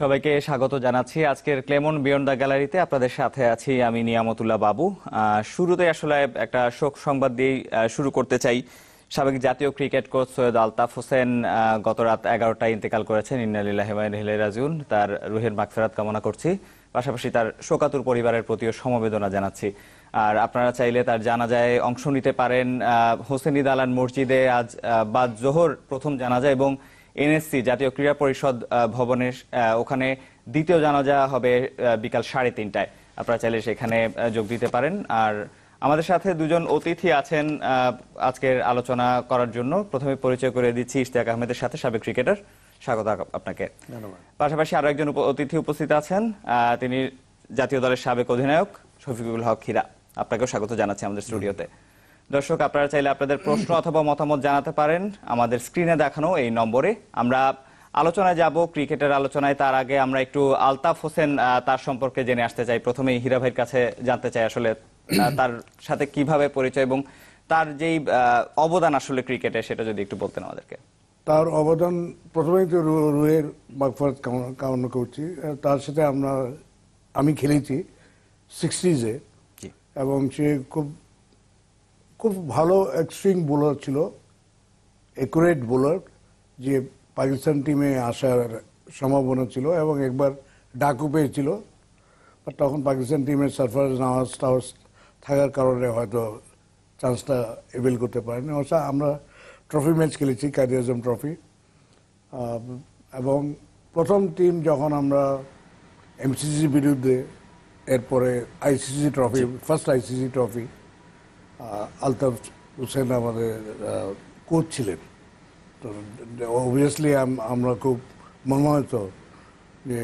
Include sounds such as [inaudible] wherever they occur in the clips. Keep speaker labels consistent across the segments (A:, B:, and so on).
A: সবাইকে স্বাগত জানাচ্ছি আজকের ক্লেমন বিয়ন্ড দ্য গ্যালারিতে। আপনাদের সাথে আছি আমি নিয়ামতুল্লাহ বাবু। শুরুতে আসলে একটা শোক সংবাদ আহ, শুরু করতে চাই। সাবেক জাতীয় ক্রিকেট কোচ সৈয়দ আলতাফ হোসেন গত রাত এগারোটায় ইন্তেকাল করেছেন ইন্নালিল্লাহ রাজিউন। তার রুহের মাগফেরাত কামনা করছি। পাশাপাশি তার শোকাতুর পরিবারের প্রতিও সমবেদনা জানাচ্ছি। আর আপনারা চাইলে তার জানাজায় অংশ নিতে পারেন। হোসেনি দালান মসজিদে আজ বাদ জোহর প্রথম জানাজা এবং এনএসসি জাতীয় ক্রীড়া পরিষদ ভবনের ওখানে দ্বিতীয় জানাজা হবে বিকাল সাড়ে তিনটায়। আপনারা চাইলে সেখানে যোগ দিতে পারেন। আর আমাদের সাথে দুজন অতিথি আছেন আজকের আলোচনা করার জন্য। প্রথমে পরিচয় করে দিচ্ছি ইশতিয়াক আহমেদের সাথে সাবেক ক্রিকেটার। স্বাগত আপনাকে। পাশাপাশি আরও একজন অতিথি উপস্থিত আছেন আহ, তিনি জাতীয় দলের সাবেক অধিনায়ক শফিকুল হক হীরা। আপনাকেও স্বাগত জানাচ্ছি আমাদের স্টুডিওতে। দর্শক আপনারা চাইলে আপনাদের প্রশ্ন অথবা মতামত জানাতে পারেন আমাদের স্ক্রিনে দেখানো এই নম্বরে। আমরা আলোচনায় যাব ক্রিকেটের আলোচনায়। তার আগে আমরা একটু আলতাফ হোসেন তার সম্পর্কে জেনে আসতে চাই। প্রথমেই হীরা ভাইয়ের কাছে জানতে চাই আসলে তার সাথে কীভাবে পরিচয় এবং তার যেই অবদান আসলে ক্রিকেটে সেটা যদি একটু বলতেন আমাদেরকে।
B: তার অবদান প্রথমেই তো রুয়ের মাগফরত কামনা করছি। তার সাথে আমরা আমি খেলেছি সিক্সটিজে। এবং সে খুব খুব ভালো সুইং বোলার ছিল একুরেট বোলার যে পাকিস্তান টিমে আসার সম্ভাবনা ছিল এবং একবার ডাকু পেয়েছিল। তখন পাকিস্তান টিমের সারফারাজ নওয়াজ টাওয়াজ থাকার কারণে হয়তো চান্সটা এভেল করতে পারেনি। অবশ্য আমরা ট্রফি ম্যাচ খেলেছি কাদি আজম ট্রফি এবং প্রথম টিম যখন আমরা এমসিসির বিরুদ্ধে এরপরে ICC trophy first ICC trophy Altaf Hossain আমাদের কোচ ছিলেন। তো অবভিয়াসলি আমরা খুব মর্মাহত যে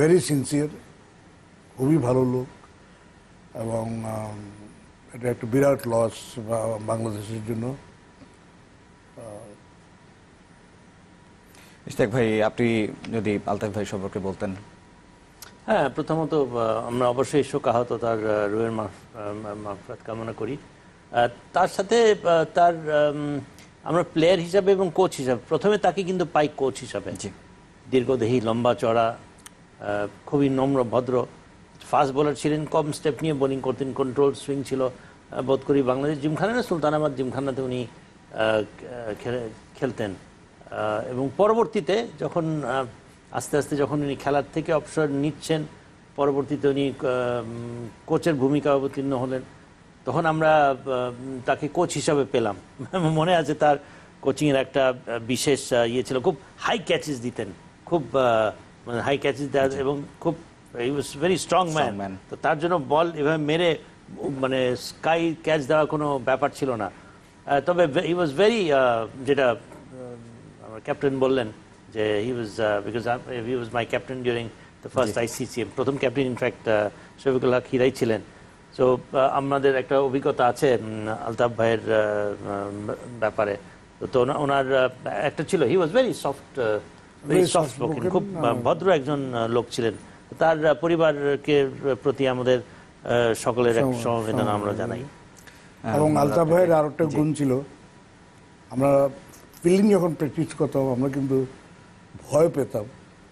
B: ভেরি সিনসিয়ার খুবই ভালো লোক এবং এটা একটা বিরাট লস বাংলাদেশের জন্য।
A: ইশতিয়াক ভাই, আপনি যদি আলতাফ ভাই সম্পর্কে বলতেন।
C: হ্যাঁ প্রথমত আমরা অবশ্যই শোকাহত তার আহ, রুহের মাফরাত কামনা করি। তার সাথে তার আমরা প্লেয়ার হিসাবে এবং কোচ হিসাবে প্রথমে তাকে কিন্তু পাই কোচ হিসাবে। দীর্ঘদেহী লম্বা চড়া খুবই নম্র ভদ্র ফাস্ট বোলার ছিলেন কম স্টেপ নিয়ে বোলিং করতেন কন্ট্রোল সুইং ছিল বোধ করি বাংলাদেশ জিমখানা না সুলতানাবাদ জিমখানাতে উনি খেলে- খেলতেন। এবং পরবর্তীতে যখন আস্তে আস্তে যখন উনি খেলার থেকে অবসর নিচ্ছেন পরবর্তীতে উনি কোচের ভূমিকা অবতীর্ণ হলেন তখন আমরা তাকে কোচ হিসাবে পেলাম। [laughs] মনে আছে তার কোচিংয়ের একটা বিশেষ ইয়ে ছিল। খুব হাই ক্যাচেস দিতেন। খুব মানে হাই ক্যাচেস দেওয়া এবং খুব he was very strong
A: man.
C: তো তার জন্য বল এভাবে মেরে মানে স্কাই ক্যাচ দেওয়া কোনো ব্যাপার ছিল না। তবে হি ওয়াজ ভেরি যেটা আমার ক্যাপ্টেন বললেন যে he was because he was my captain during the first ICC প্রথম captain in fact Shafiqul Haque হিরাই ছিলেন সো আমাদের একটা অভিজ্ঞতা আছে আলতাফ ভাইয়ের ব্যাপারে। তো ওনার একটা ছিল he was very soft
B: very soft spoken
C: খুব ভদ্র একজন লোক ছিলেন। তার পরিবারকে প্রতি আমাদের সকলের এক
B: সম-
C: সমবেদনা আমরা জানাই।
B: এবং
A: আমরা
B: আলতাফ ভাইয়ের আরও একটা গুণ ছিল আমরা ফিল্ডিং যখন প্র্যাকটিস করতাম আমরা কিন্তু ভয় পেতাম।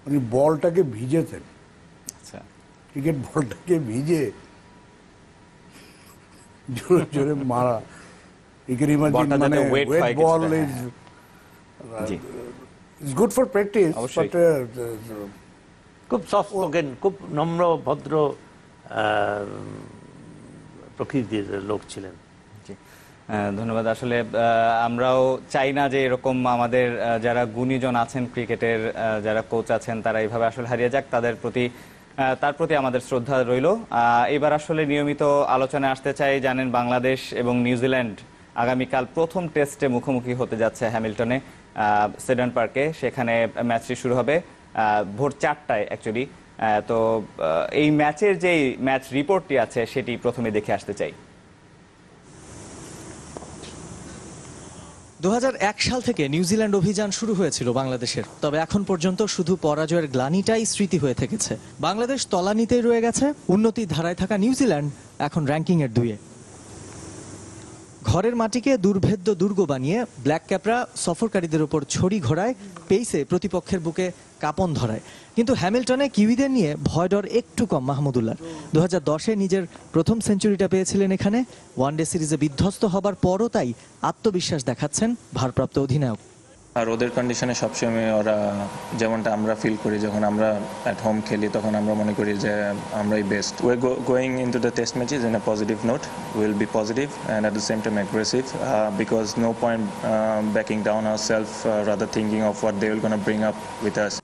B: উনি বলটাকে ভিজেতেন
A: আচ্ছা।
B: ক্রিকেট বলটাকে ভিজে জোরে জোরে মারা। মানে good for practice,
A: অবশ্যই।
B: uh,
C: খুব সফট স্পোকেন খুব নম্র ভদ্র প্রকৃতির লোক ছিলেন।
A: ধন্যবাদ। আসলে আমরাও চাই না যে এরকম আমাদের যারা গুণীজন আছেন ক্রিকেটের যারা কোচ আছেন, তারা এইভাবে আসলে হারিয়ে যাক। তাদের প্রতি তার প্রতি আমাদের শ্রদ্ধা রইল। এবার আসলে নিয়মিত আলোচনায় আসতে চাই। জানেন, বাংলাদেশ এবং নিউজিল্যান্ড আগামীকাল প্রথম টেস্টে মুখোমুখি হতে যাচ্ছে হ্যামিল্টনে সেডান পার্কে। সেখানে ম্যাচটি শুরু হবে ভোর চারটায় অ্যাকচুয়ালি তো এই ম্যাচের যে ম্যাচ রিপোর্টটি আছে, সেটি প্রথমে দেখে আসতে চাই।
D: দু সাল থেকে নিউজিল্যান্ড অভিযান শুরু হয়েছিল বাংলাদেশের। তবে এখন পর্যন্ত শুধু পরাজয়ের গ্লানিটাই স্মৃতি হয়ে থেকেছে। বাংলাদেশ তলানিতেই রয়ে গেছে, উন্নতি ধারায় থাকা নিউজিল্যান্ড এখন র্যাঙ্কিং এর দুয়ে ঘরের মাটিকে দুর্ভেদ্য দুর্গ বানিয়ে ব্ল্যাক ক্যাপরা সফরকারীদের ওপর ছড়ি ঘোড়ায় পেইসে প্রতিপক্ষের বুকে কাপন ধরায়। কিন্তু হ্যামিল্টনে কিউইদের নিয়ে ভয় ডর একটু কম মাহমুদুল্লাহ দু হাজার দশে নিজের প্রথম সেঞ্চুরিটা পেয়েছিলেন এখানে। ওয়ানডে সিরিজে বিধ্বস্ত হবার পরও তাই আত্মবিশ্বাস দেখাচ্ছেন ভারপ্রাপ্ত অধিনায়ক।
E: আর ওদের কন্ডিশনে সবসময় ওরা যেমনটা আমরা ফিল করি, যখন আমরা অ্যাট হোম খেলি, তখন আমরা মনে করি যে আমরাই best way going in to the test matches in a positive note will be positive and at the same time aggressive because no point backing down our self rather thinking of what they will gonna bring up with us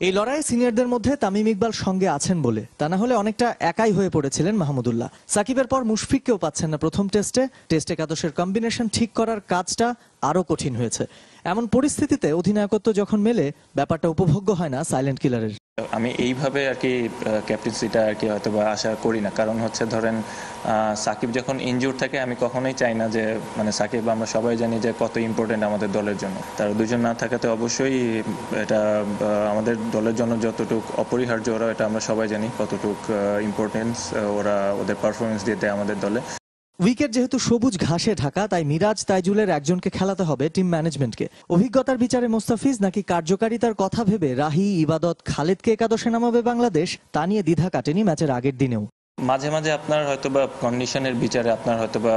D: এই লড়াইয়ে সিনিয়রদের মধ্যে তামিম ইকবাল সঙ্গে আছেন বলে। তা না হলে অনেকটা একাই হয়ে পড়েছিলেন মাহমুদুল্লাহ। সাকিবের পর মুশফিককেও পাচ্ছেন না প্রথম টেস্টে। টেস্ট একাদশের কম্বিনেশন ঠিক করার কাজটা আরও কঠিন হয়েছে। এমন পরিস্থিতিতে অধিনায়কত্ব যখন মেলে, ব্যাপারটা উপভোগ্য হয় না সাইলেন্ট কিলারের
E: আমি এইভাবে আর কি ক্যাপ্টেন্সিটা আর কি হয়তো বা আশা করি না। কারণ হচ্ছে ধরেন সাকিব যখন ইনজুর থাকে, আমি কখনোই চাই না যে মানে সাকিব, আমরা সবাই জানি যে কত ইম্পর্টেন্ট আমাদের দলের জন্য। তার দুজন না থাকাতে অবশ্যই এটা আমাদের দলের জন্য যতটুক অপরিহার্য, ওরা, এটা আমরা সবাই জানি কতটুক ইম্পর্টেন্স ওরা, ওদের পারফরমেন্স দিয়ে দেয় আমাদের দলে।
D: উইকেট যেহেতু সবুজ ঘাসে ঢাকা, তাই মিরাজ তাইজুলের একজনকে খেলাতে হবে টিম ম্যানেজমেন্টকে। অভিজ্ঞতার বিচারে মোস্তাফিজ নাকি কার্যকারিতার কথা ভেবে রাহি, ইবাদত, খালেদকে একাদশে নামাবে বাংলাদেশ, তা নিয়ে দ্বিধা কাটেনি ম্যাচের আগের দিনেও।
E: মাঝে মাঝে আপনার হয়তোবা কন্ডিশনের বিচারে আপনার হয়তোবা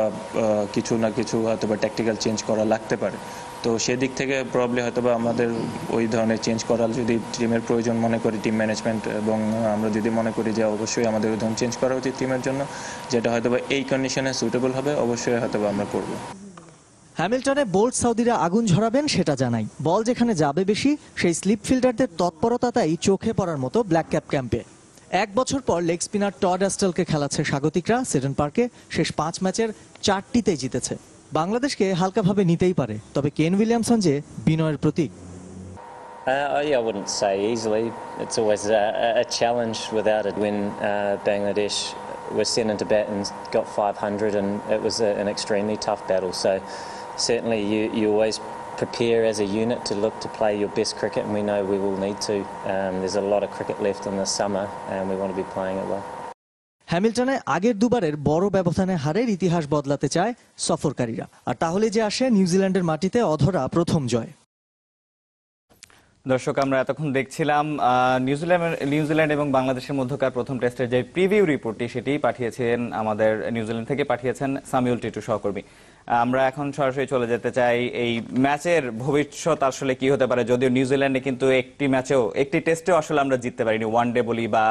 E: কিছু না কিছু হয়তো বা টেকনিক্যাল চেঞ্জ করা লাগতে পারে। তো সেদিক থেকে প্রবলি হয়তো বা আমাদের ওই ধরনের চেঞ্জ করার যদি টিমের প্রয়োজন মনে করি টিম ম্যানেজমেন্ট এবং আমরা যদি মনে করি যে অবশ্যই আমাদের ওই ধরনের চেঞ্জ করা উচিত টিমের জন্য, যেটা হয়তো বা এই কন্ডিশনে সুটেবল হবে, অবশ্যই হয়তো বা আমরা করব।
D: হ্যামিল্টনে বোল্ট সাউদিরা আগুন ঝরাবেন সেটা জানাই। বল যেখানে যাবে বেশি, সেই স্লিপ ফিল্ডারদের তৎপরতা তাই চোখে পড়ার মতো ব্ল্যাক ক্যাপ ক্যাম্পে। এক বছর পর লেগ স্পিনার টড অ্যাস্টেলকে খেলাচ্ছে স্বাগতিকরা, সেডেন পার্কে শেষ পাঁচ ম্যাচের চারটিতেই জিতেছে। বাংলাদেশকে হালকাভাবে নিতেই পারে তবে কেন উইলিয়ামসন যে বিনয়ের প্রতীক
F: Uh, yeah, I wouldn't say easily. It's always a, a- a challenge without it. When uh, Bangladesh were sent into bat and got 500, and it was a, an extremely tough battle. So certainly you, you always prepare as a unit to look to play your best cricket, and we know we will need to. Um, there's a lot of cricket left in the summer, and we want to be playing it well.
D: হ্যামিল্টনে আগের দুবারের বড় ব্যবধানে হারের ইতিহাস বদলাতে চায় সফরকারীরা। আর তাহলে যে আসে নিউজিল্যান্ডের মাটিতে অধরা প্রথম জয়।
A: দর্শক, আমরা এতক্ষণ দেখছিলাম নিউজিল্যান্ড নিউজিল্যান্ড এবং বাংলাদেশের মধ্যকার প্রথম টেস্টের যে প্রিভিউ রিপোর্টটি সেটি পাঠিয়েছেন, আমাদের নিউজিল্যান্ড থেকে পাঠিয়েছেন সামিউল টিটু সহকর্মী। আমরা এখন সরাসরি চলে যেতে চাই এই ম্যাচের ভবিষ্যৎ আসলে কি হতে পারে, যদিও নিউজিল্যান্ডে কিন্তু একটি ম্যাচেও, একটি টেস্টেও আসলে আমরা জিততে পারিনি, ওয়ান ডে বলি বা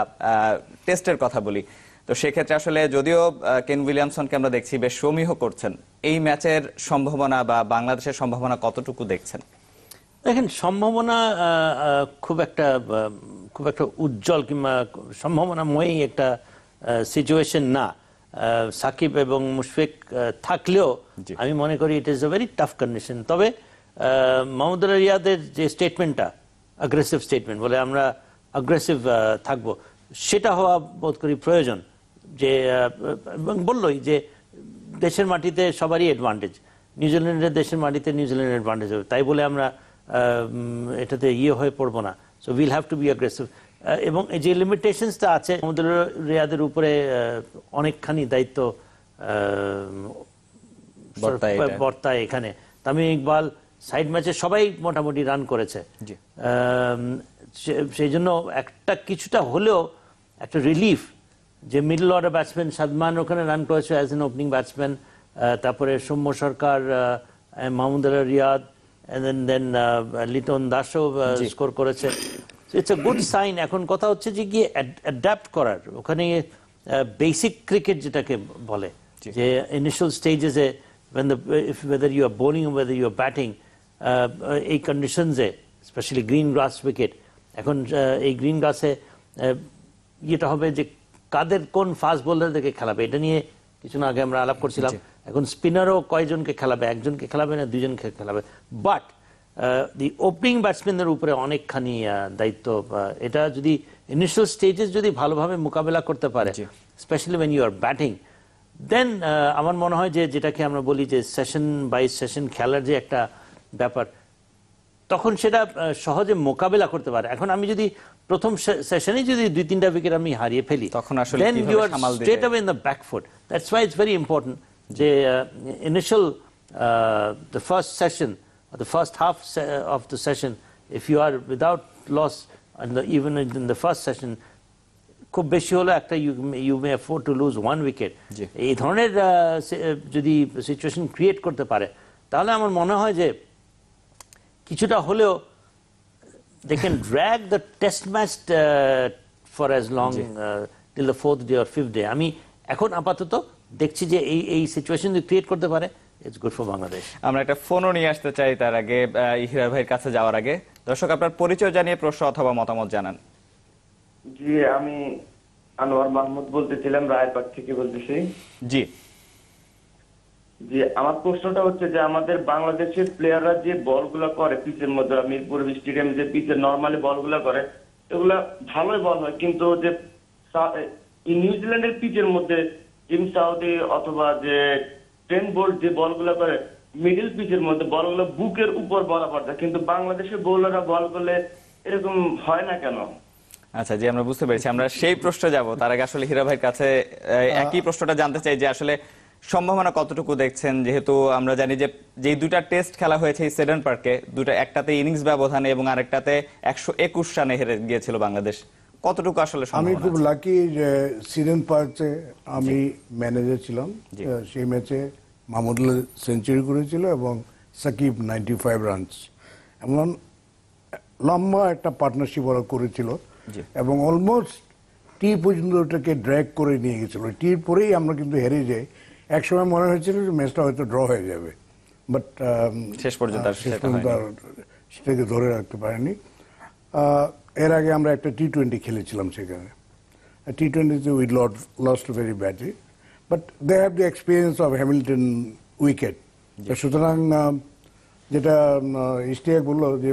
A: টেস্টের কথা বলি। তো সেক্ষেত্রে আসলে যদিও কেন উইলিয়ামসনকে আমরা দেখছি বেশ সমীহ করছেন এই ম্যাচের সম্ভাবনা বা বাংলাদেশের সম্ভাবনা কতটুকু দেখছেন?
C: দেখেন সম্ভাবনা খুব একটা খুব একটা উজ্জ্বল কিংবা সম্ভাবনাময়ী একটা সিচুয়েশন না। সাকিব এবং মুশফিক থাকলেও আমি মনে করি it is a very tough condition তবে মাহমুদুল্লাহ রিয়াদের যে স্টেটমেন্টটা অ্যাগ্রেসিভ স্টেটমেন্ট বলে আমরা অ্যাগ্রেসিভ থাকব সেটা হওয়া বোধ করি প্রয়োজন। যে এবং বললোই যে দেশের মাটিতে সবারই অ্যাডভান্টেজ নিউজিল্যান্ডের দেশের মাটিতে নিউজিল্যান্ডের অ্যাডভান্টেজ হবে। তাই বলে আমরা এটাতে ইয়ে হয়ে পড়ব না। So will have to be aggressive এবং এই যে লিমিটেশনসটা আছে আমাদের রিয়াদের উপরে অনেকখানি দায়িত্ব
A: বর্তায়
C: এখানে। তামিম ইকবাল সাইড ম্যাচে সবাই মোটামুটি রান করেছে। সেই জন্য একটা কিছুটা হলেও একটা রিলিফ যে মিডল অর্ডার ব্যাটসম্যান সাদমান ওখানে রান করেছে অ্যাজ এন ওপেনিং ব্যাটসম্যান তারপরে Soumya Sarkar Mahmudullah Riyad then then Liton দাসও স্কোর করেছে। ইটস এ গুড সাইন এখন কথা হচ্ছে যে গিয়ে অ্যাডাপ্ট করার। ওখানে বেসিক ক্রিকেট যেটাকে বলে যে ইনিশিয়াল স্টেজেসে when the if whether you are bowling or whether you are batting এই কন্ডিশনসে স্পেশালি গ্রিন গ্রাস উইকেট এখন এই গ্রিন গ্রাসে ইয়েটা হবে যে কাদের কোন ফাস্ট বোলারদেরকে খেলাবে? এটা নিয়ে কিছুক্ষণ আগে আমরা আলাপ করছিলাম। এখন স্পিনারও কয়জনকে খেলাবে? একজনকে খেলাবে না দুজনকে খেলাবে? বাট দি ওপেনিং ব্যাটসম্যানদের উপরে অনেকখানি দায়িত্ব এটা যদি ইনিশিয়াল স্টেজেস যদি ভালোভাবে মোকাবেলা করতে পারে specially when you are batting then আমার মনে হয় যে যেটাকে আমরা বলি যে সেশন বাই সেশন খেলার যে একটা ব্যাপার তখন সেটা সহজে মোকাবেলা করতে পারে। এখন আমি যদি প্রথম সেশনে যদি দুই তিনটা উইকেট আমি হারিয়ে ফেলি
A: তখন আসলে
C: then
A: you are?
C: Straight away in the back foot that's why it's very important যে initial the first session the first half of the session if you are without loss even in the first session খুব বেশি হলো একটা you you may afford to lose one
A: wicket.
C: এই ধরনের সে- আহ, যদি situation create করতে পারে তাহলে আমার মনে হয় যে কিছুটা হলেও they can drag the test match for as long till the fourth day or fifth day আমি এখন আপাতত দেখছি যে এই এই সিচুয়েশন যদি ক্রিয়েট করতে পারে ইটস গুড ফর বাংলাদেশ
A: আমরা একটা ফোনও নিয়ে আসতে চাই তার আগে ইহিরা ভাইয়ের কাছে যাওয়ার আগে। দর্শক আপনার পরিচয় জানিয়ে প্রশ্ন অথবা মতামত জানান।
G: জি আমি আনোয়ার মাহমুদ বলতেছিলাম রায়বাগ থেকে বলতেছি।
A: জি।
G: যে আমার প্রশ্নটা হচ্ছে যে আমাদের বাংলাদেশের প্লেয়াররা যে বলগুলো করে পিচের মধ্যে মিরপুর স্টেডিয়াম যে পিচে নর্মালি বলগুলো করে এগুলা ভালোই বল হয়। কিন্তু যে নিউজিল্যান্ডের পিচের মধ্যে জিম সাউদি অথবা যে টেন বোল্ট যে বলগুলো করে মিডিল পিচের মধ্যে বলগুলো বুকের উপর বরাবর যায়। কিন্তু বাংলাদেশের বোলাররা বল করলে এরকম হয় না কেন?
A: আচ্ছা জি আমরা বুঝতে পেরেছি। আমরা সেই প্রশ্নে যাব। তার আগে আসলে হীরা ভাইয়ের কাছে একই প্রশ্নটা জানতে চাই যে আসলে সম্ভাবনা কতটুকু দেখছেন? যেহেতু আমরা জানি যে যেই দুটা টেস্ট খেলা হয়েছে এই সেডেন পার্কে দুটো একটাতে ইনিংস ব্যবধানে এবং আরেকটাতে একশো একুশ রানে হেরে গিয়েছিল বাংলাদেশ। কতটুকু আসলে
B: আমি খুব লাকি যে সিডেন পার্কে আমি ম্যানেজার ছিলাম। সেই ম্যাচে মাহমুদুল্লাহ সেঞ্চুরি করেছিল এবং সাকিব নাইনটি ফাইভ রানস এমন লম্বা একটা পার্টনারশিপ ওরা করেছিল। এবং অলমোস্ট টি পর্যন্ত ওটাকে ড্র্যাগ করে নিয়ে গেছিল। টির পরেই আমরা কিন্তু হেরে যাই। একসময় মনে হয়েছিল যে ম্যাচটা হয়তো ড্র হয়ে যাবে। বাট
A: শেষ পর্যন্ত
B: শেষ পর্যন্ত সেটাকে ধরে রাখতে পারেনি। এর আগে আমরা একটা টি টোয়েন্টি খেলেছিলাম সেখানে। টি টোয়েন্টিতে we lot lost very badly but they have the experience of Hamilton wicket সুতরাং যেটা ইস্টিয়াক বলল যে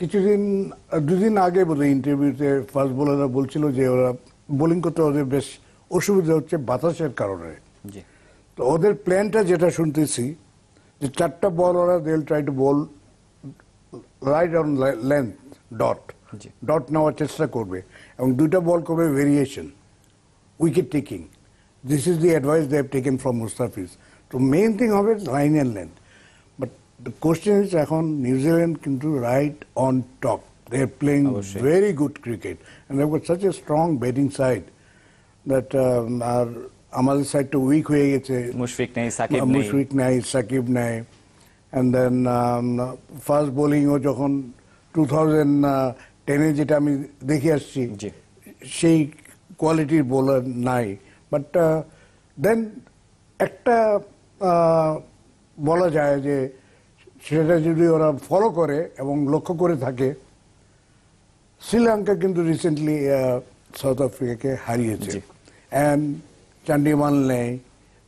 B: কিছুদিন দুদিন আগে বোধ ইন্টারভিউতে ফার্স্ট বোলাররা বলছিল যে ওরা বোলিং করতে ওদের বেশ অসুবিধা হচ্ছে বাতাসের কারণে। তো ওদের প্ল্যানটা যেটা শুনতেছি যে চারটা বল ওরা they'll try to bowl right on length
A: dot.
B: Dot নেওয়ার চেষ্টা করবে এবং দুইটা বল করবে variation wicket taking this is the advice they have taken from Mustafiz তো মেইন থিং হবে line and length but the question is এখন New Zealand কিন্তু right on top they
A: are
B: playing very good cricket and got such a strong batting side that are আমাদের সাইডটা week হয়ে গেছে।
A: মুশফিক নেই সাকিব নেই।
B: মুশফিক নাই সাকিব নাই। অ্যান্ড দেন ফার্স্ট বোলিংও যখন টু থাউজেন্ড টেনে যেটা আমি দেখে আসছি। সেই কোয়ালিটির বোলার নাই। বাট দেন একটা বলা যায় যে সেটা যদি ওরা ফলো করে এবং লক্ষ্য করে থাকে শ্রীলঙ্কা কিন্তু রিসেন্টলি সাউথ আফ্রিকাকে হারিয়েছে। অ্যান্ড চান্ডিমাল নেই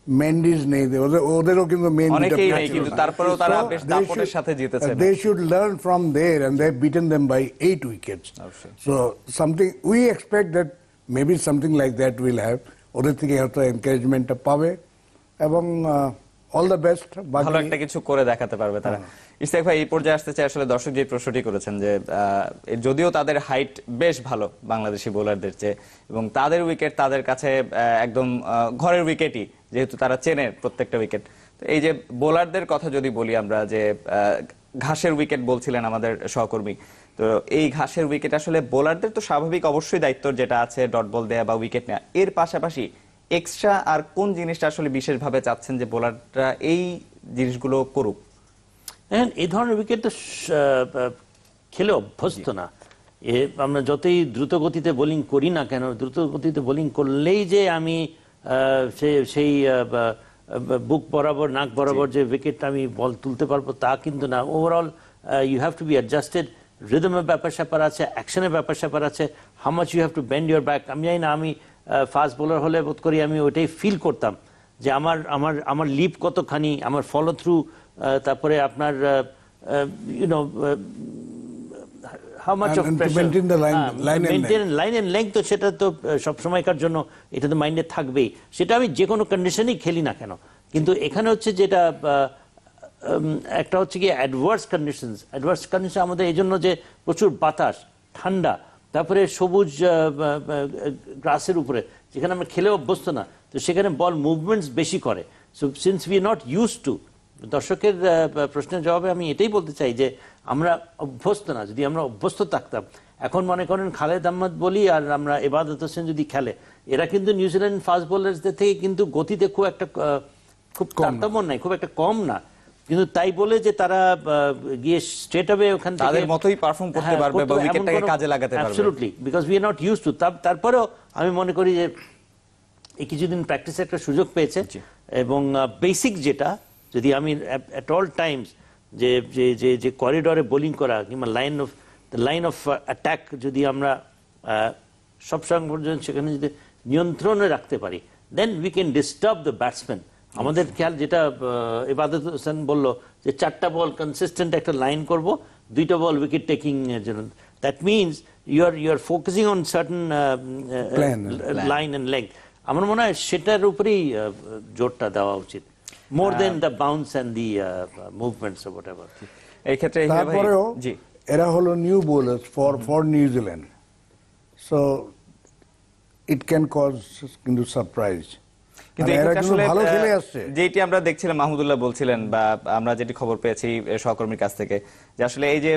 B: মেন্ডিজ নেই ওদের ওদেরও কিন্তু মেন
A: অনেকেই নেই, কিন্তু তারপরেও তারা বেশ দাপটের সাথে জিতেছে।
B: They should learn from their end they beaten them by eight wickets
A: অবশ্যই।
B: So something we expect that maybe something like that will have ওদের থেকে হয়তো এনকারেজমেন্টটা পাবে। এবং অল দ্য বেস্ট
A: ভালো একটা কিছু করে দেখাতে পারবে তারা। ইস্তেক ভাই এই পর্যায়ে আসতে চাই আসলে দর্শক যে প্রশ্নটি করেছেন যে যদিও তাদের হাইট বেশ ভালো বাংলাদেশি বোলারদের চেয়ে এবং তাদের উইকেট তাদের কাছে একদম ঘরের উইকেটই যেহেতু তারা চেনে প্রত্যেকটা উইকেট তো এই যে বোলারদের কথা যদি বলি আমরা যে ঘাসের উইকেট বলছিলেন আমাদের সহকর্মী তো এই ঘাসের উইকেট আসলে বোলারদের তো স্বাভাবিক অবশ্যই দায়িত্ব যেটা আছে ডট বল দেয়া বা উইকেট নেওয়া এর পাশাপাশি এক্সট্রা আর কোন জিনিসটা আসলে বিশেষভাবে চাচ্ছেন যে বোলাররা এই জিনিসগুলো করুক?
C: দেখেন এই ধরনের উইকেট তো খেলে অভ্যস্ত না। এ আমরা যতই দ্রুত গতিতে বোলিং করি না কেন দ্রুত গতিতে বোলিং করলেই যে আমি সে- সেই বুক বরাবর নাক বরাবর যে উইকেটটা আমি বল তুলতে পারব তা কিন্তু না। Overall you have to be adjusted রিদমের ব্যাপার স্যাপার আছে অ্যাকশনের ব্যাপার স্যাপার আছে। How much you have to bend your back আমি জানি না আমি ফাস্ট বোলার হলে বোধ করি আমি ওইটাই ফিল করতাম যে আমার আমার আমার লিপ কতখানি আমার ফলো থ্রু তারপরে আপনার you know how
B: much of maintain line and
C: length তো সেটা তো সব সময়কার জন্য এটা তো মাইন্ডে থাকবেই। সেটা আমি যে কোনো কন্ডিশনেই খেলি না কেন। কিন্তু এখানে হচ্ছে যেটা একটা হচ্ছে কি অ্যাডভার্স কন্ডিশনস অ্যাডভার্স কন্ডিশন আমাদের এই জন্য যে প্রচুর বাতাস ঠান্ডা তারপরে সবুজ গ্রাসের উপরে যেখানে আমরা খেলে অভ্যস্ত না তো সেখানে বল মুভমেন্টস বেশি করে। So since we not use to দর্শকের প্রশ্নের জবাবে আমি এটাই বলতে চাই যে আমরা অভ্যস্ত না যদি আমরা অভ্যস্ত থাকতাম এখন মনে করেন খালেদ আহমদ বলি আর আমরা এবাদত হোসেন যদি খেলে এরা কিন্তু নিউজিল্যান্ড ফাস্ট বোলারদের থেকে কিন্তু গতিতে খুব একটা খুব তারতম্য নাই খুব একটা কম না। কিন্তু তাই বলে যে তারা গিয়ে স্ট্রেট হবে ওখান থেকে
A: তাদের মতোই perform করতে
C: হ্যাঁ,
A: পারবে বা উইকেটটাকে কাজে লাগাতে পারবে।
C: Because we are not used to তা- তারপরেও আমি মনে করি যে এই কিছুদিন প্র্যাকটিসের একটা সুযোগ পেয়েছে এবং বেসিক যেটা যদি আমি অ্যাট অল টাইমস যে যে যে যে করিডরে বোলিং করা কিংবা line of the line of attack যদি আমরা সব সময় পর্যন্ত সেখানে যদি নিয়ন্ত্রণে রাখতে পারি then we can disturb the batsman আমাদের খেয়াল যেটা ইবাদত হোসেন বলল যে চারটা বল কনসিস্টেন্ট একটা লাইন করব দুইটা বল উইকেট টেকিং এর জন্য। That means you are you are focusing on
B: certain
C: line and leg আমার মনে হয় সেটার উপরেই জোরটা দেওয়া উচিত। More then the bounce and the movements whatever
A: এই ক্ষেত্রে
B: তারপরেও
A: জি।
B: এরা হলো new bowlers for for New Zealand so it can cause কিন্তু সারপ্রাইজ
A: কিন্তু ক্ষেত্রে
B: কিন্তু
A: আসলে যেটি আমরা দেখছিলাম মাহমুদুল্লাহ বলছিলেন বা আমরা যেটি খবর পেয়েছি সহকর্মীর কাছ থেকে যে আসলে এই যে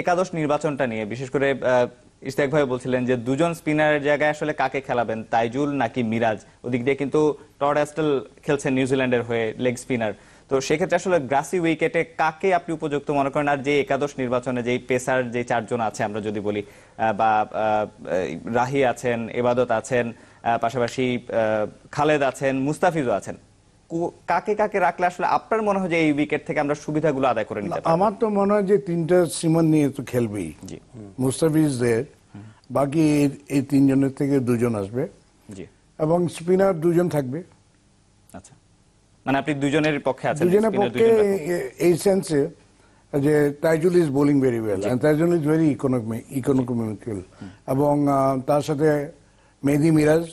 A: একাদশ নির্বাচনটা নিয়ে বিশেষ করে আহ, ইশতিয়াক ভাই বলছিলেন যে দুজন স্পিনারের জায়গায় আসলে কাকে খেলাবেন তাইজুল নাকি মিরাজ? ওদিক দিয়ে কিন্তু টড অ্যাস্টেল খেলছেন নিউজিল্যান্ডের হয়ে লেগ স্পিনার। তো সেক্ষেত্রে আসলে গ্রাসি উইকেটে কাকে আপনি উপযুক্ত মনে করেন? আর যে একাদশ নির্বাচনে যেই পেসার যে চারজন আছে আমরা যদি বলি বা আহ, রাহি আছেন এবাদত আছেন পাশাপাশি খালেদ আছেন মুস্তাফিজও আছেন। কাকে কাকে রাখলে আসলে আপনার মনে হয় যে এই উইকেট থেকে আমরা সুবিধাগুলো আদায় করে নিতে
B: আমার তো মনে হয় যে তিনটা সীমান নিয়ে তো খেলবেই। মুস্তাফিজ দের বাকি এই- তিনজনের থেকে দুজন আসবে। এবং স্পিনার দুজন থাকবে।
A: আচ্ছা। মানে আপনি দুজনের পক্ষে আছেন
B: দুজনের পক্ষে এই সেন্সে যে Taijul is bowling very well Taijul is very economical এবং তার সাথে মেহেদি মিরাজ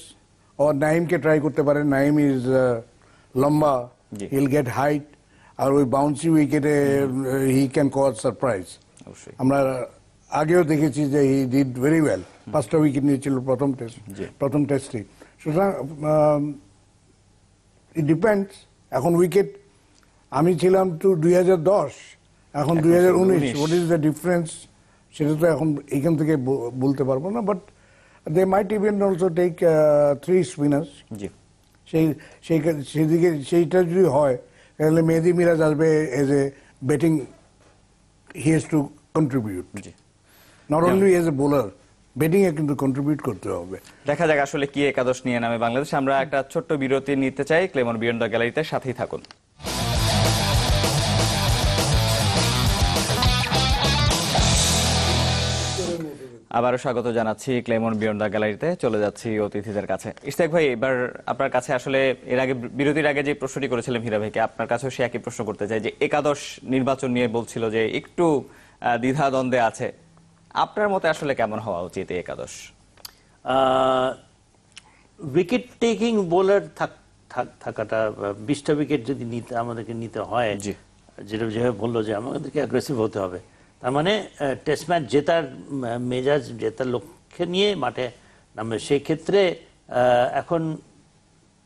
B: ও নাইমকে ট্রাই করতে পারেন নাইম ইজ লম্বা। হিল গেট হাইট আর ওই বাউন্সি উইকেটে হি ক্যান কজ সারপ্রাইজ আমরা আগেও দেখেছি যে হি ডিড ভেরি ওয়েল পাঁচটা উইকেট নিয়েছিল প্রথম টেস্ট। প্রথম টেস্টে সুতরাং ইট ডিপেন্ডস এখন উইকেট আমি ছিলাম তো দুই হাজার দশ এখন দুই হাজার উনিশ
A: 2019
B: হোয়াট ইজ দ্য ডিফারেন্স সেটা তো এখন এখান থেকে বলতে পারব না but they might even also take three spinners
A: জি।
B: সেই সেই সেদিকে সেইটা যদি হয় তাহলে মেহেদি মিরাজ আসবে as a batting he has to contribute
A: G.
B: Not only as a bowler batting a কিন্তু কন্ট্রিবিউট করতে হবে।
A: দেখা যাক আসলে কি একাদশ নিয়ে নামে বাংলাদেশ। আমরা একটা ছোট্ট বিরতি নিতে চাই। ক্লেমন বিয়ন্ড দ্য গ্যালারিতে সাথেই থাকুন। আবারও স্বাগত জানাচ্ছি ক্লেমন বিয়ন্ড গ্যালারিতে। চলে যাচ্ছি অতিথিদের কাছে। ইশতাক ভাই এবার আপনার কাছে আসলে এর আগে বিরতির আগে যে প্রশ্নটি করেছিলাম হীরা ভাইকে আপনার কাছেও সে একই প্রশ্ন করতে চাই যে একাদশ নির্বাচন নিয়ে বলছিল যে একটু দ্বিধাদ্বন্দ্বে আছে। আপনার মতে আসলে কেমন হওয়া উচিত এই একাদশ?
C: উইকেট টেকিং বোলার থাকাটা বিশটা উইকেট যদি নিতে আমাদেরকে নিতে হয় যেটা যেভাবে বলল যে আমাদেরকে অ্যাগ্রেসিভ হতে হবে। তার মানে টেস্ট ম্যাচ জেতার মেজাজ জেতার লক্ষ্যে নিয়ে মাঠে নামবে সেই ক্ষেত্রে এখন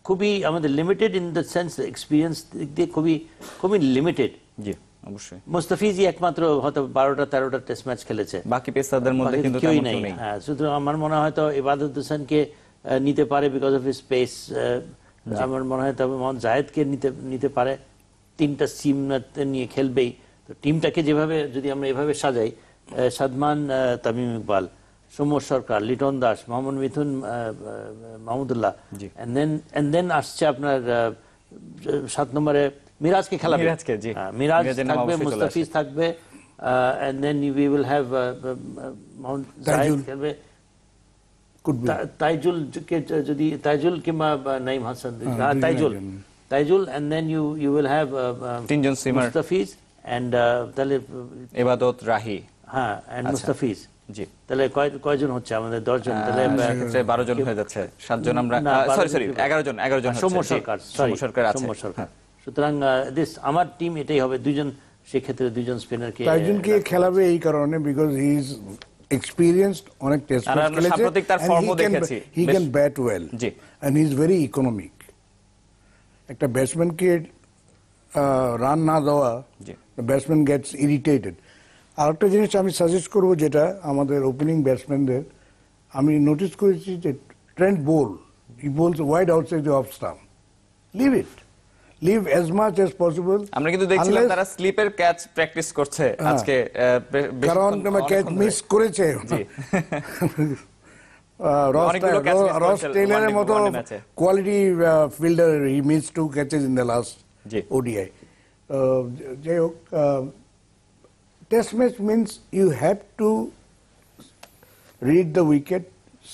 C: খুবই আমাদের limited in the sense experience দিক দিয়ে খুবই খুবই লিমিটেড
A: জি অবশ্যই।
C: মুস্তাফিজই একমাত্র হয়তো বারোটা তেরোটা টেস্ট ম্যাচ খেলেছে।
A: বাকি পেসারদের মধ্যে কিন্তু
C: কেউই নেই। হ্যাঁ শুধু আমার মনে হয় তো ইবাদত হোসেনকে নিতে পারে বিকজ অফ স্পেস আমার মনে হয় তবে মোহাম্মদ জায়েদকে নিতে নিতে পারে। তিনটা সিম নিয়ে খেলবেই। টিমটাকে যেভাবে যদি আমরা এভাবে সাজাই সাদমান তামিম ইকবাল সমর সরকার লিটন দাস মোহাম্মদ মিথুন মাহমুদুল্লাহ এন্ড দেন আসছে আপনার সাত নম্বরে মিরাজকে
A: জি।
C: হ্যাঁ, মিরাজ থাকবে মুস্তাফিজ থাকবে and then we will
B: have.
C: খেলবে
B: কুড
C: তাইজুল কে যদি তাইজুল কিংবা নাইম হাসান হ্যাঁ,
B: Taijul
C: Taijul and then you you will have
A: তিনজন swimmer।
C: মুস্তাফিজ এন্ড তাহলে
A: এবাদত রাহি।
C: হ্যাঁ এন্ড
A: আচ্ছা।
C: মুস্তাফিজ।
A: জি।
C: তাহলে কয় কয়জন হচ্ছে আমাদের দশজন? তাহলে
A: বারো জন হয়ে যাচ্ছে। সাতজন আমরা সরি সরি এগারো জন এগারো জন
C: সৌম্য সরকার
A: সৌম্য সরকার
C: সৌম্য সরকার।
A: হ্যাঁ।
C: সুতরাং দিস আমার টিম এটাই হবে। দুজন সেক্ষেত্রে স্পিনারকে
B: তাইজুলকে খেলাবে এই কারণে? বিকজ হি ইজ এক্সপিরিয়েন্সড অনেক টেস্ট
A: আর আমরা সাম্প্রতিক তার ফর্মও দেখেছি।
B: He can bat well
A: G.
B: And he is very economic একটা ব্যাটসম্যানকে রান না দেওয়া
A: জি।
B: ব্যাটসম্যান গেটস ইরিটেটেড আরেকটা জিনিস আমি সাজেস্ট করব যেটা আমাদের ওপেনিং ব্যাটসম্যানদের আমি নোটিস করেছি যে trend bowl he bowls wide outside the off stump leave it leave as much as possible
A: আমরা কিন্তু দেখছিলাম তারা স্লিপের ক্যাচ প্র্যাকটিস করছে আজকে বে- বেশিক্ষণ-
B: কারণ ক্যাচ মিস করেছে। [laughs] রস টেইলারের মতো। Quality fielder he miss two catches in the last
A: G.
B: ODI যাই হোক test match means you have to read the wicket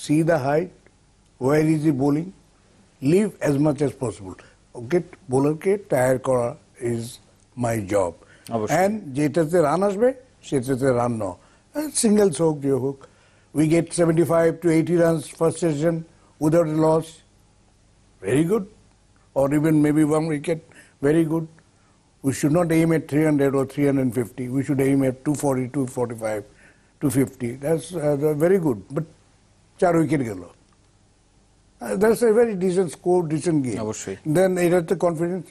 B: see the height where is he bowling leave as much as possible wicket বোলারকে tire করা is my job
A: অবশ্যই।
B: And যেটাতে run আসবে সেটাতে run now singles হোক যে হোক we get seventy five to eighty runs first session without a loss very good, or even maybe one wicket, very good. We should not aim at 300 or 350. We should aim at 240, 245, 250. That's uh, the- very good. But চার wicket গেল that's a very decent score decent game
A: অবশ্যই।
B: Then এটাতে confidence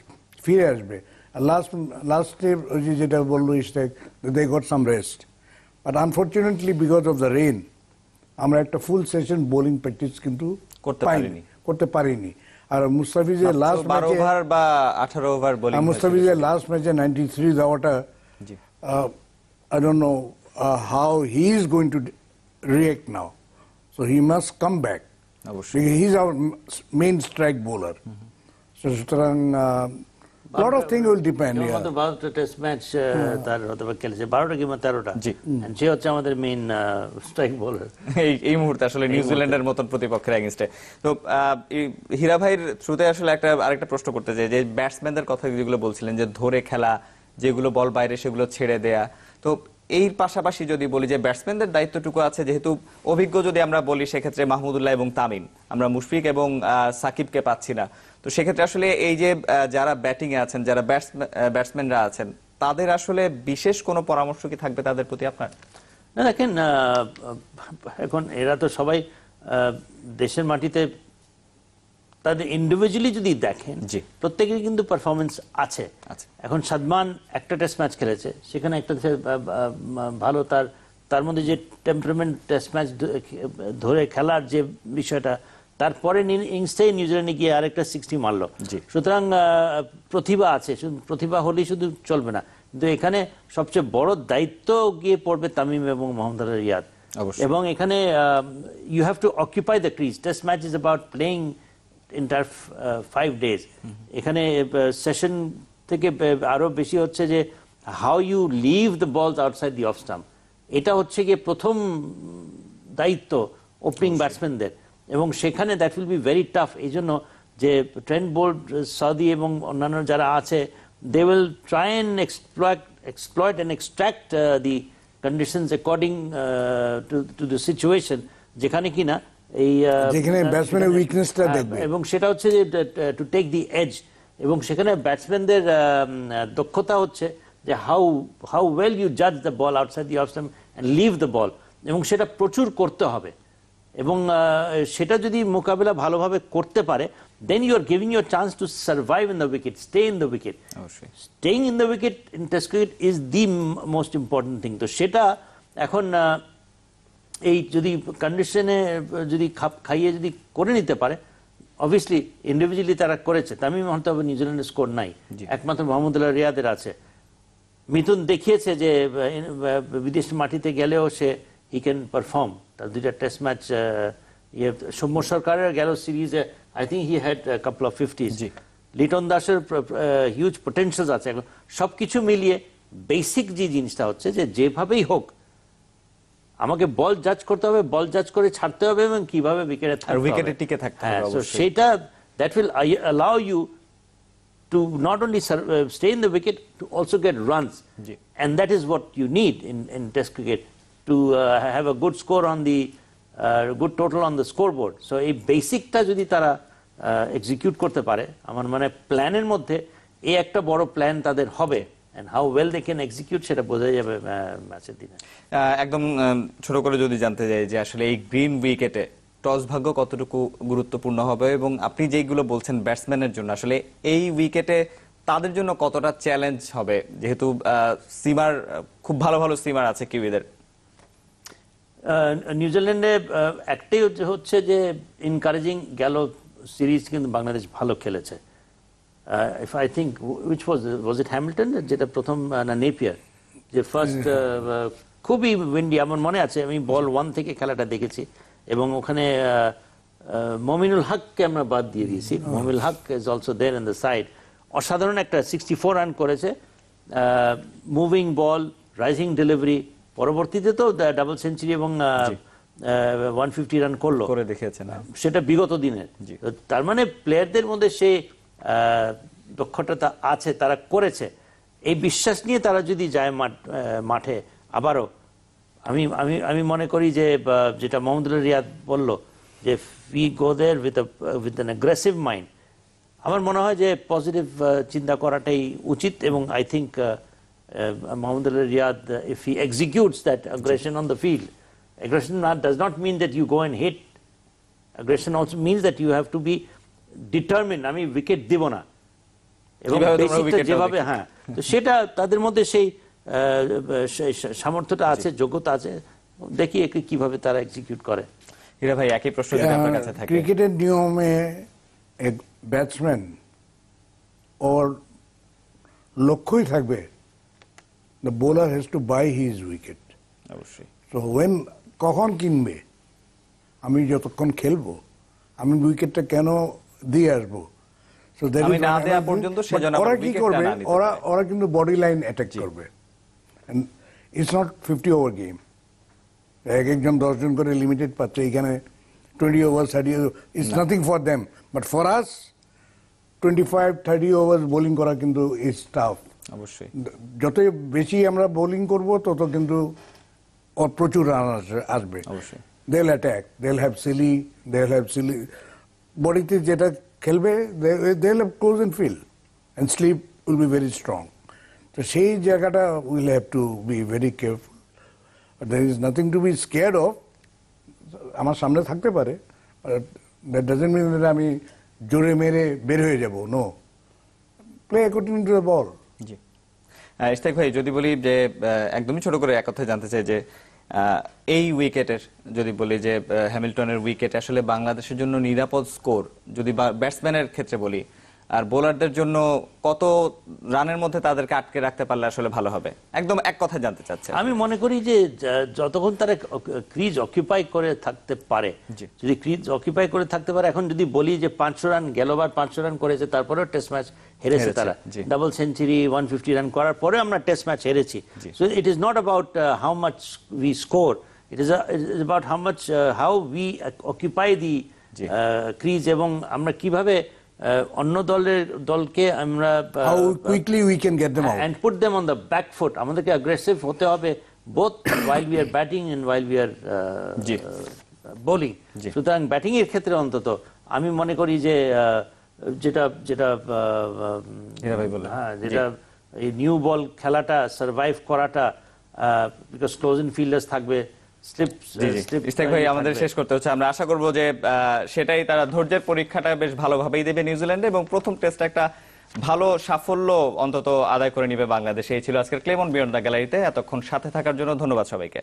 B: ফিরে আসবে last লাস্টে ওই যে যেটা বলল Ishtiaq they got some rest but unfortunately because of the rain আমরা একটা ফুল সেশন বোলিং প্র্যাকটিস কিন্তু
A: করতে
B: পাইনি
A: পারিনি।
B: করতে পারিনি আর মুস্তাফিজের লাস্ট
A: বারো
B: ম্যাচে
A: ওভার বা আঠারো ওভার বোলিং
B: মুস্তাফিজের লাস্ট ম্যাচে নাইনটি থ্রি দেওয়াটা
A: জি।
B: I don't know how he is going to react now so he must come back
A: অবশ্যই।
B: He is our main strike bowler সুতরাং lot of thing will depend
C: আমাদের বারোটা test match তার হয়তো খেলেছে বারোটা কিংবা তেরোটা সে হচ্ছে আমাদের মেইন স্ট্রাইক বোলার
A: এই এই মুহূর্তে আসলে নিউজিল্যান্ডের মতন প্রতিপক্ষের এগেনস্টে তো আহ, হীরা ভাইয়ের থ্রুতে আসলে একটা আরেকটা প্রশ্ন করতে চাই যে ব্যাটসম্যানদের কথা যেগুলো বলছিলেন যে ধরে খেলা যেগুলো বল বাইরে সেগুলো ছেড়ে দেয়া। তো এর পাশাপাশি যদি বলি যে ব্যাটসম্যানদের দায়িত্বটুকু আছে, যেহেতু অভিজ্ঞ যদি আমরা বলি সেক্ষেত্রে মাহমুদুল্লাহ এবং তামিম। আমরা মুশফিক এবং সাকিবকে পাচ্ছি না। তো সেক্ষেত্রে আসলে এই যে যারা ব্যাটিংয়ে আছেন, যারা ব্যাটসম্যানরা আছেন, তাদের আসলে বিশেষ কোনো পরামর্শ কি থাকবে তাদের প্রতি আপনার?
C: না, দেখেন এখন এরা তো সবাই দেশের মাটিতে তাদের ইন্ডিভিজুয়ালি যদি দেখেন
A: জি।
C: প্রত্যেকের কিন্তু পারফরমেন্স আছে। এখন সাদমান একটা টেস্ট ম্যাচ খেলেছে সেখানে একটা ভালো তার তার মধ্যে যে টেম্পারমেন্ট টেস্ট ম্যাচ ধরে খেলার যে বিষয়টা তারপরে ইংস্টাই নিউজিল্যান্ডে গিয়ে আরেকটা সিক্সটি মারলো
A: জি।
C: সুতরাং প্রতিভা আছে প্রতিভা হলেই শুধু চলবে না কিন্তু এখানে সবচেয়ে বড় দায়িত্ব গিয়ে পড়বে তামিম এবং মোহাম্মদ রিয়াদ। এবং এখানে you have to occupy the crease test match is about playing inter five days এখানে সেশন থেকে আহ, আরও বেশি হচ্ছে যে how you leave the balls outside the off stump এটা হচ্ছে গিয়ে প্রথম দায়িত্ব ওপেনিং ব্যাটসম্যানদের এবং সেখানে that will be very tough এই জন্য যে ট্রেন্ড বোল্ড সৌদি এবং অন্যান্য যারা আছে they will try and exploit exploit and extract the conditions according to to the situation যেখানে কিনা এই
B: যেখানে batsman এর
C: যেখানে-
B: weakness টা
C: হ্যাঁ,
B: দেখবে।
C: এবং সেটা হচ্ছে যে টু টেক দি এজ এবং সেখানে ব্যাটসম্যানদের দক্ষতা হচ্ছে যে হাউ হাউ ওয়েল ইউ জাজ the ball outside the off and leave the ball এবং সেটা প্রচুর করতে হবে। এবং সেটা যদি মোকাবেলা ভালোভাবে করতে পারে then you are giving your chance to survive in the wicket stay in the wicket
A: অবশ্যই।
C: Staying in the wicket in test cricket is the most important thing তো সেটা এখন এই যদি কন্ডিশনে যদি খাপ খাইয়ে যদি করে নিতে পারে অবভিয়াসলি ইন্ডিভিজুয়ালি তারা করেছে। তামিম হয়তো নিউজিল্যান্ডের স্কোর নাই। একমাত্র মোহাম্মদুল্লাহ রিয়াদের আছে। মিথুন দেখিয়েছে যে বিদেশ মাটিতে গেলেও সে হি ক্যান পারফর্ম তার দুইটা টেস্ট ম্যাচ ইয়ে সৌম্য সরকারের গেল সিরিজে I think he had couple of
A: fifties.
C: Liton দাসের হিউজ পোটেনশিয়াল আছে। এখন সবকিছু মিলিয়ে বেসিক যে জিনিসটা হচ্ছে যে যেভাবেই হোক আমাকে বল জাজ করতে হবে বল জাজ করে ছাড়তে হবে এবং কীভাবে উইকেটে থাকতে হবে।
A: উইকেটে টিকে থাকতে
C: হ্যাঁ,
A: হবে
C: সেটা that will allow you to not only stay in the wicket to also get runs and that is what you need in in test cricket to have a good score on the good total on the score board so এই বেসিকটা যদি তারা uh, execute করতে পারে আমার মানে প্ল্যানের মধ্যে এই একটা বড় প্ল্যান তাদের হবে। সেটা বোঝা যাবে ম্যাচের দিনে।
A: একদম ছোট করে যদি জানতে যাই যে আসলে এই গ্রিন উইকেটে টস ভাগ্য কতটুকু গুরুত্বপূর্ণ হবে এবং আপনি যেগুলো বলছেন ব্যাটসম্যানের জন্য আসলে এই উইকেটে তাদের জন্য কতটা চ্যালেঞ্জ হবে? যেহেতু সিমার খুব ভালো ভালো সিমার আছে কিউইদের
C: নিউজিল্যান্ডে একটাই হচ্ছে- হচ্ছে যে ইনকারেজিং গেল সিরিজ কিন্তু বাংলাদেশ ভালো খেলেছে। If I think which was was it Hamilton যেটা প্রথম আহ, না নেপিয়ার যে ফার্স্ট খুবই উইন্ডি আমার মনে আছে আমি বল ওয়ান থেকে খেলাটা দেখেছি এবং ওখানে মমিনুল হককে আমরা বাদ দিয়ে দিয়েছি। Mominul Haque is also there in the side অসাধারণ একটা সিক্সটি ফোর রান করেছে মুভিং বল রাইজিং ডেলিভারি পরবর্তীতে তো ডাবল সেঞ্চুরি এবং ওয়ান ফিফটি রান করল।
A: করে দেখিয়েছেন
C: সেটা বিগত দিনের। তার মানে প্লেয়ারদের মধ্যে আহ, দক্ষতা আছে তারা করেছে। এই বিশ্বাস নিয়ে তারা যদি যায় মাঠ আবারও আমি আমি আমি মনে করি যে যেটা মোহাম্মদুল রিয়াদ বলল যে we go there with with an aggressive mind. আমার মনে হয় যে পজিটিভ চিন্তা করাটাই উচিত এবং I think Mahmudullah Riyad if he executes that aggression on the field aggression not, does not mean that you go and hit. Aggression also means that you have to determined আমি wicket দিব না। এবং যেভাবে হ্যাঁ। তো সেটা তাদের মধ্যে সেই সেই সামর্থ্যটা আছে যোগ্যতা আছে। দেখি একে কীভাবে তারা এক্সিকিউট করে।
A: হীরা ভাই একই প্রশ্ন যদি আপনার কাছে থাকে।
B: ক্রিকেটের নিয়মে এক ব্যাটসম্যান ওর লক্ষ্যই থাকবে the bowler has to buy his wicket
A: অবশ্যই।
B: তো ওয়েন কখন কিনবে আমি যতক্ষণ খেলব আমি উইকেটটা কেন দিয়ে আসব। ওরা কি করবে? ওরা ওরা কিন্তু বডি লাইন অ্যাটাক করবে। It's not fifty over game এক একজন দশজন করে লিমিটেড পাচ্ছে। এখানে twenty over thirty it's nothing for them but for us twenty five thirty over bowling করা কিন্তু ইটস টাফ
A: অবশ্যই।
B: যত বেশি আমরা বোলিং করব তত কিন্তু প্রচুর রান আসবে।
A: অবশ্যই।
B: They'll attack they'll have silly they'll have silly বডিতে যেটা খেলবে they'll have close in field and slip will be very strong তো সেই জায়গাটা will have to be very careful there is nothing to be scared of আমার সামনে থাকতে পারে দ্যাট ডাজেন্ট মিন আমি জোরে মেরে বের হয়ে যাব no play according to the ball
A: জি। ইশতাক ভাই, যদি বলি যে একদমই ছোট করে এক কথায় জানতে চাই যে এই উইকেটের যদি বলি যে হ্যামিল্টনের উইকেট আসলে বাংলাদেশের জন্য নিরাপদ স্কোর, যদি ব্যাটসম্যানের ক্ষেত্রে বলি আর বোলারদের জন্য কত রানের মধ্যে তাদেরকে আটকে রাখতে পারলে আসলে ভালো হবে একদম এক কথায় জানতে চাচ্ছে
C: আমি মনে করি যে যতক্ষণ তারা ক্রিজ অকিউপাই করে থাকতে পারে। যদি ক্রিজ অকিউপাই করে থাকতে পারে এখন যদি বলি যে পাঁচশো রান গেলবার পাঁচশো রান করেছে তারপরেও টেস্ট ম্যাচ হেরেছে তারা। Double century one fifty run করার পরে আমরা টেস্ট ম্যাচ হেরেছি so it is not about how much we score it is about how much how we occupy
A: the.
C: Crease এবং আমরা কীভাবে অন্য দলের দলকে আমরা
B: quickly we can get them out.
C: and put them on the back foot আমাদেরকে aggressive হতে হবে both while we are batting and while we are
A: G.
C: Bowling. সুতরাং ব্যাটিং এর ক্ষেত্রে অন্তত আমি মনে করি যে যেটা যেটা আহ,
A: হীরা ভাই বললেন।
C: হ্যাঁ যেটা এই নিউ বল খেলাটা সার্ভাইভ করাটা বিকজ ক্লোজ ইন ফিল্ডার্স থাকবে
A: ভাই আমাদের শেষ করতে হচ্ছে। আমরা আশা করব যে আহ, সেটাই তারা ধৈর্যের পরীক্ষাটা বেশ ভালোভাবেই দেবে নিউজিল্যান্ডে এবং প্রথম টেস্ট একটা ভালো সাফল্য অন্তত আদায় করে নিবে বাংলাদেশ। এই ছিল আজকের ক্লেমন বিয়ন্ড দ্য গ্যালারিতে। এতক্ষণ সাথে থাকার জন্য ধন্যবাদ সবাইকে।